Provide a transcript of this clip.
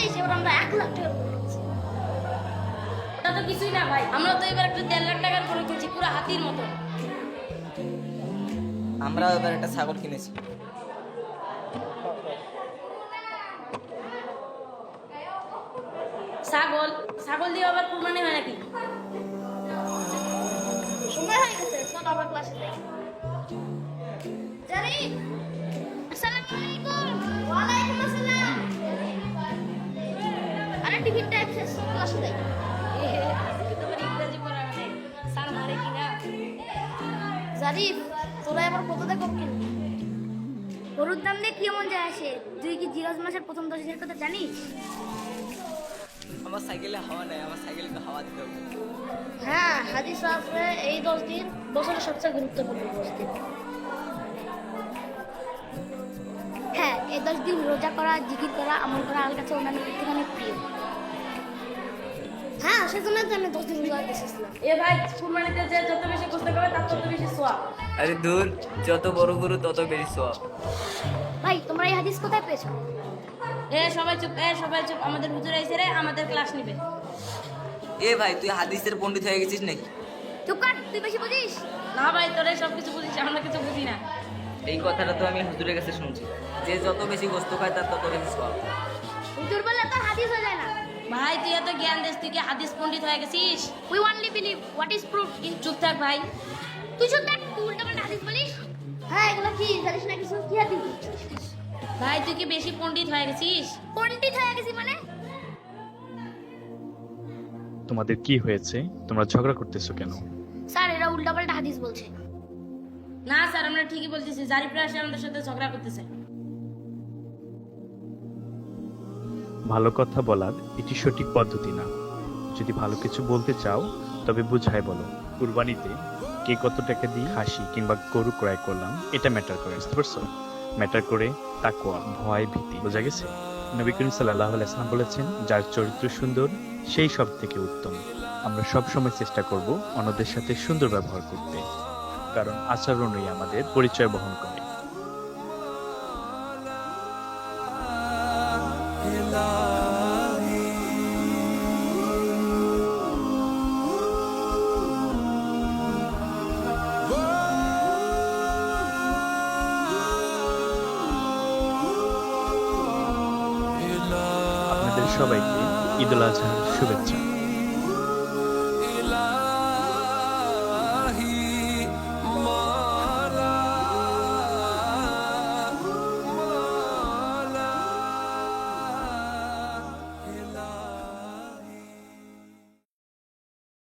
কি আমরা এক লাখ টাকা করেছি। তো কিছুই না ভাই। আমরা তো এবার একটা দেড় লাখ টাকার করে কিনছি পুরো হাতির মতো। আমরা এবার একটা ছাগল কিনেছি। ছাগল? ছাগল দিয়ে আবার কুরবানি হয় নাকি? সময় হয়ে গেছে চল আবার ক্লাসে যাই। আসসালামু আলাইকুম। ক্লাসে জারিফ তোরা এবার কিনবি গরুর দাম দিয়ে কি এমন যায় আসে? তুই কি জিরোজ মাসের প্রথম দশ হাজার কথা জানিস? আমার সাইকেলে হাওয়া নেই আমার সাইকেলকে হাওয়া দিতে হবে। হ্যাঁ হাদিস আছে এই দশ দিন বছরের সবচেয়ে গুরুত্বপূর্ণ দশ দিন। হ্যাঁ এই দশ দিন রোজা করা জিকির করা আমল করা আমার কাছে অন্যান্য থেকে অনেক প্রিয়। সেজন্য তো আমি দশ দিন রোজা এসেছিলাম। এ ভাই কুরবানিতে যে যত বেশি কষ্ট করবে তার তত বেশি সোয়াব। আরে দূর যত বড় গরু তত বেশি সব ভাই তোমরা এই হাদিস কোথায় পেয়েছ? এ সবাই চুপ এ সবাই চুপ আমাদের হুজুর আইছে রে আমাদের ক্লাস নিবে। এ ভাই তুই হাদিসের পণ্ডিত হয়ে গেছিস নাকি? চুপ কর তুই বেশি বুঝিস? না ভাই তোরে সব কিছু বুঝিস আমরা কিছু বুঝি না। এই কথাটা তো আমি হুজুরের কাছে শুনছি। যে যত বেশি গোস্ত খায় তার তত বেশি সব হুজুর বললে তোর হাদিস হয়ে যায় না। ভাই তুই এত জ্ঞান দিস তুই কি হাদিস পণ্ডিত হয়ে গেছিস? We only believe what is proof in চুপ থাক ভাই। তুই শুন দেখ তুই উল্টা পাল্টা হাদিস বলিস? হ্যাঁ এগুলো কি? জানিস না কিছু? কি হাদিস? ভাই তুই কি বেশি পণ্ডিত হয়ে গেছিস? পণ্ডিত হয়ে গেছি মানে? তোমাদের কি হয়েছে? তোমরা ঝগড়া করতেছো কেন? স্যার এরা উল্টা পাল্টা হাদিস বলছে। না স্যার আমরা ঠিকই বলতেছি। জারিফরা এসে আমাদের সাথে ঝগড়া করতেছে। ভালো কথা বলার এটি সঠিক পদ্ধতি না। যদি ভালো কিছু বলতে চাও, তবে বুঝায় বলো। কুরবানিতে কে কত টাকা দিয়ে খাসি কিংবা গরু ক্রয় করলাম, এটা ম্যাটার করে। বুঝতে পারছ? ম্যাটার করে তাকোয়া ভয়, ভীতি। বোঝা গেছে? নবী করিম সাল্লাহ আলাইসালাম বলেছেন, যার চরিত্র সুন্দর, সেই সব থেকে উত্তম। আমরা সব সময় চেষ্টা করব অন্যদের সাথে সুন্দর ব্যবহার করতে। কারণ আচরণই আমাদের পরিচয় বহন করে। সবাইকে ঈদুল আজহার শুভেচ্ছা।